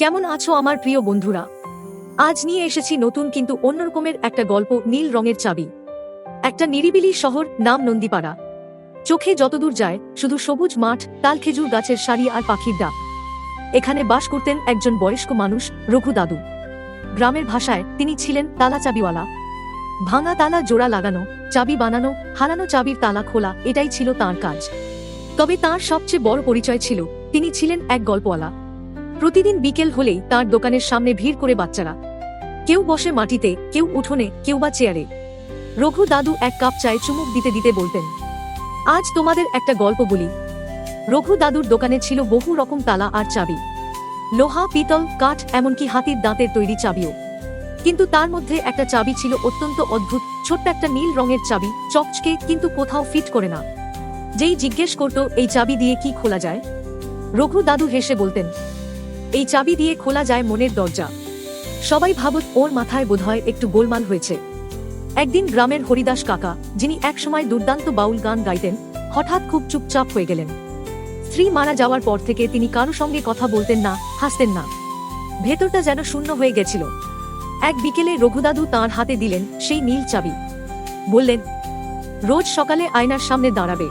কেমন আছো আমার প্রিয় বন্ধুরা? আজ নিয়ে এসেছি নতুন কিন্তু অন্যরকমের একটা গল্প নীল রঙের চাবি। একটা নিরিবিলি শহর নাম নন্দীপাড়া। চোখে যতদূর যায়, শুধু সবুজ মাঠ, তাল খেজুর গাছের সারি আর পাখির ডাক। এখানে বাস করতেন একজন বয়স্ক মানুষ, রঘু দাদু। গ্রামের ভাষায় তিনি ছিলেন তালা চাবিওয়ালা। ভাঙা তালা জোড়া লাগানো, চাবি বানানো, হারানো চাবির তালা খোলা, এটাই ছিল তার কাজ। তবে তার সবচেয়ে বড় পরিচয় ছিল, তিনি ছিলেন এক গল্পওয়ালা। প্রতিদিন বিকেল হলেই তার দোকানের সামনে ভিড় করে বাচ্চারা। কেউ বসে মাটিতে, কেউ উঠোনে, কেউ বা চেয়ারে। রঘু দাদু এক কাপ চায়ে চুমুক দিতে দিতে বলতেন, আজ তোমাদের একটা গল্প বলি। রঘু দাদুর দোকানে ছিল বহু রকম তালা আর চাবি। লোহা, পিতল, কাঠ, এমনকি হাতির দাঁতের তৈরি চাবিও। কিন্তু তার মধ্যে একটা চাবি ছিল অত্যন্ত অদ্ভুত, ছোট্ট একটা নীল রঙের চাবি, চকচকে, কিন্তু কোথাও ফিট করে না। যেই জিজ্ঞেস করত, এই চাবি দিয়ে কি খোলা যায়? রঘু দাদু হেসে বলতেন এই চাবি দিয়ে খোলা যায় মনের দরজা। সবাই ভাবত ওর মাথায় বোধহয় একটু গোলমাল হয়েছে। একদিন গ্রামের হরিদাস কাকা, যিনি একসময় দুর্দান্ত বাউল গান গাইতেন, হঠাৎ খুব চুপচাপ হয়ে গেলেন। স্ত্রী মারা যাওয়ার পর থেকে তিনি কারও সঙ্গে কথা বলতেন না, হাসতেন না। ভেতরটা যেন শূন্য হয়ে গেছিল। এক বিকেলে রঘুদাদু তাঁর হাতে দিলেন সেই নীল চাবি। বললেন, রোজ সকালে আয়নার সামনে দাঁড়াবে।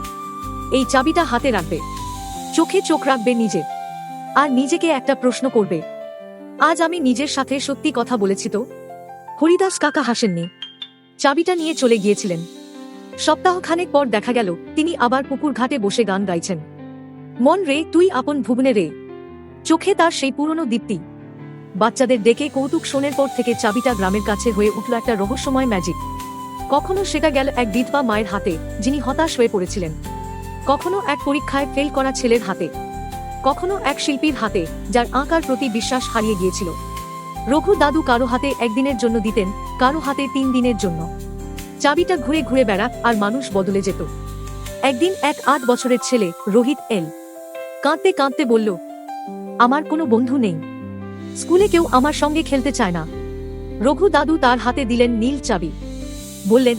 এই চাবিটা হাতে রাখবে। চোখে চোখ রাখবে নিজে। আর নিজেকে একটা প্রশ্ন করবে। আজ আমি নিজের সাথে সত্যি কথা বলেছি তো? হরিদাস কাকা হাসেননি। চাবিটা নিয়ে চলে গিয়েছিলেন। সপ্তাহখানেক পর দেখা গেল, তিনি আবার পুকুর ঘাটে বসে গান গাইছেন। মন রে, তুই আপন ভুবনে রে। চোখে তার সেই পুরনো দীপ্তি। বাচ্চাদের ডেকে কৌতুক শোনের পর থেকে চাবিটা গ্রামের কাছে হয়ে উঠল একটা রহস্যময় ম্যাজিক। কখনো সেটা গেল এক বিধবা মায়ের হাতে, যিনি হতাশ হয়ে পড়েছিলেন। কখনো এক পরীক্ষায় ফেল করা ছেলের হাতে। কখনো এক শিল্পীর হাতে, যার আঁকার প্রতি বিশ্বাস হারিয়ে গিয়েছিল। রঘু দাদু কারও হাতে একদিনের জন্য দিতেন, কারও হাতে তিন দিনের জন্য। চাবিটা ঘুরে ঘুরে বেড়াক আর মানুষ বদলে যেত। একদিন এক আট বছরের ছেলে, রোহিত এল, কাঁদতে কাঁদতে বলল, আমার কোনো বন্ধু নেই। স্কুলে কেউ আমার সঙ্গে খেলতে চায় না। রঘু দাদু তার হাতে দিলেন নীল চাবি। বললেন,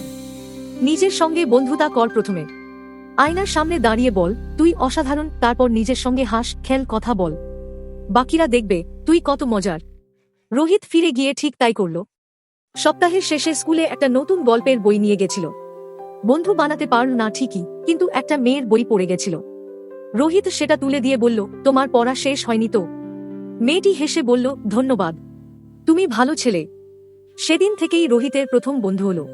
নিজের সঙ্গে বন্ধুতা কর প্রথমে। আয়নার সামনে দাঁড়িয়ে বল, তুই অসাধারণ, তারপর নিজের সঙ্গে হাস, খেল, কথা বল। বাকিরা দেখবে, তুই কত মজার। রোহিত ফিরে গিয়ে ঠিক তাই করল। সপ্তাহের শেষে স্কুলে একটা নতুন গল্পের বই নিয়ে গেছিল। বন্ধু বানাতে পারল না ঠিকই, কিন্তু একটা মেয়ের বই পড়ে গেছিল। রোহিত সেটা তুলে দিয়ে বলল, তোমার পড়া শেষ হয়নি তো? মেয়েটি হেসে বলল, ধন্যবাদ। তুমি ভালো ছেলে। সেদিন থেকেই রোহিতের প্রথম বন্ধু হল।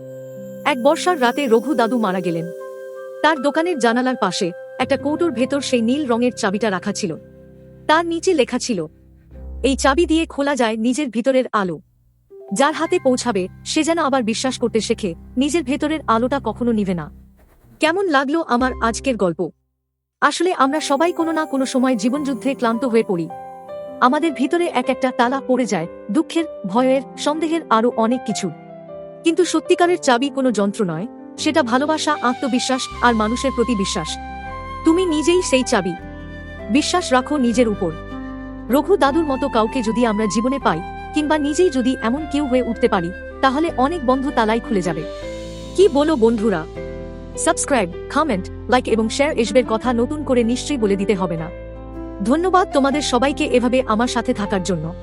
এক বর্ষার রাতে রঘু দাদু মারা গেলেন। তার দোকানের জানালার পাশে একটা কৌটোর ভেতর সেই নীল রঙের চাবিটা রাখা ছিল। তার নিচে লেখা ছিল, এই চাবি দিয়ে খোলা যায় নিজের ভিতরের আলো। যার হাতে পৌঁছাবে, সে যেন আবার বিশ্বাস করতে শেখে, নিজের ভেতরের আলোটা কখনো নিবে না। কেমন লাগল আমার আজকের গল্প? আসলে আমরা সবাই কোনো না কোনো সময় জীবনযুদ্ধে ক্লান্ত হয়ে পড়ি। আমাদের ভিতরে এক একটা তালা পড়ে যায়, দুঃখের, ভয়ের, সন্দেহের আরও অনেক কিছু। কিন্তু সত্যিকারের চাবি কোনো যন্ত্র নয়। সেটা ভালোবাসা, আত্মবিশ্বাস আর মানুষের প্রতি বিশ্বাস। তুমি নিজেই সেই চাবি। বিশ্বাস রাখো নিজের উপর। রঘু দাদুর মতো কাউকে যদি আমরা জীবনে পাই, কিংবা নিজেই যদি এমন কেউ হয়ে উঠতে পারি, তাহলে অনেক বন্ধ তালাই খুলে যাবে। কি বলো বন্ধুরা? সাবস্ক্রাইব কমেন্ট লাইক এবং শেয়ার এসবের কথা নতুন করে নিশ্চয়ই বলে দিতে হবে না। ধন্যবাদ তোমাদের সবাইকে এভাবে আমার সাথে থাকার জন্য।